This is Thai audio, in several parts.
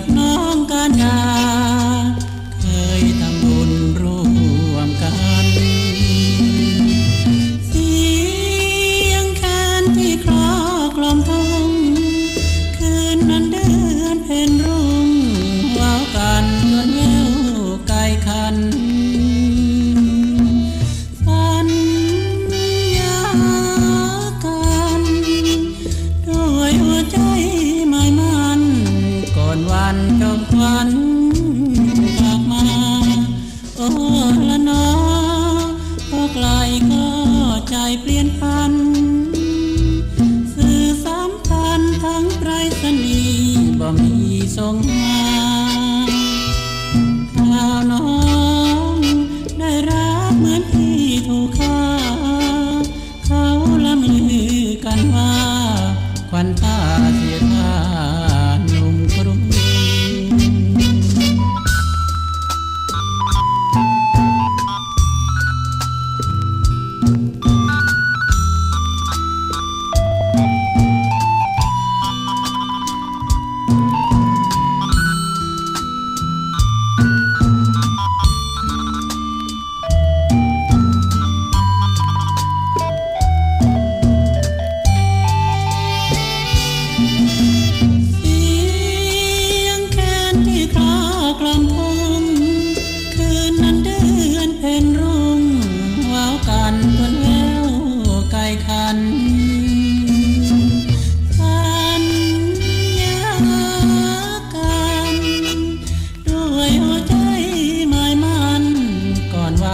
กับน้องกันาเคยทำบุญร่วมกัน เสียงแคนที่คลอกลอมทุ่งคืนนั้นเดือนเพ็ญรุ่งว้าวกันนวลแววไกลคันฝันยากันด้วยหัวใจหมา ก่อนวันจบวันกลับมา โอ้ละนอพอไกลก็ใจเปลี่ยนพัน สื่อสามพันทั้งไพรสนีบ่มีส่งมาข่าวน้อ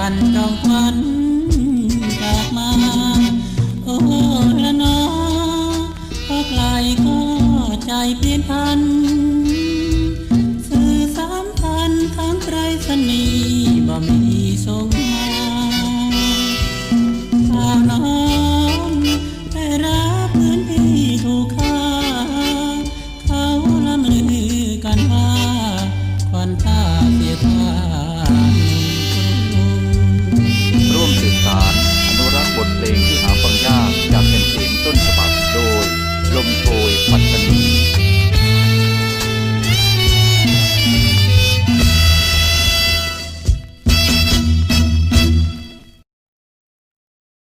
ก่อนวันจองควันกลับมา โอ้ละนอพอไกลก็ใจเปลี่ยนพัน สื่อสามพันทั้งไพรษณีย์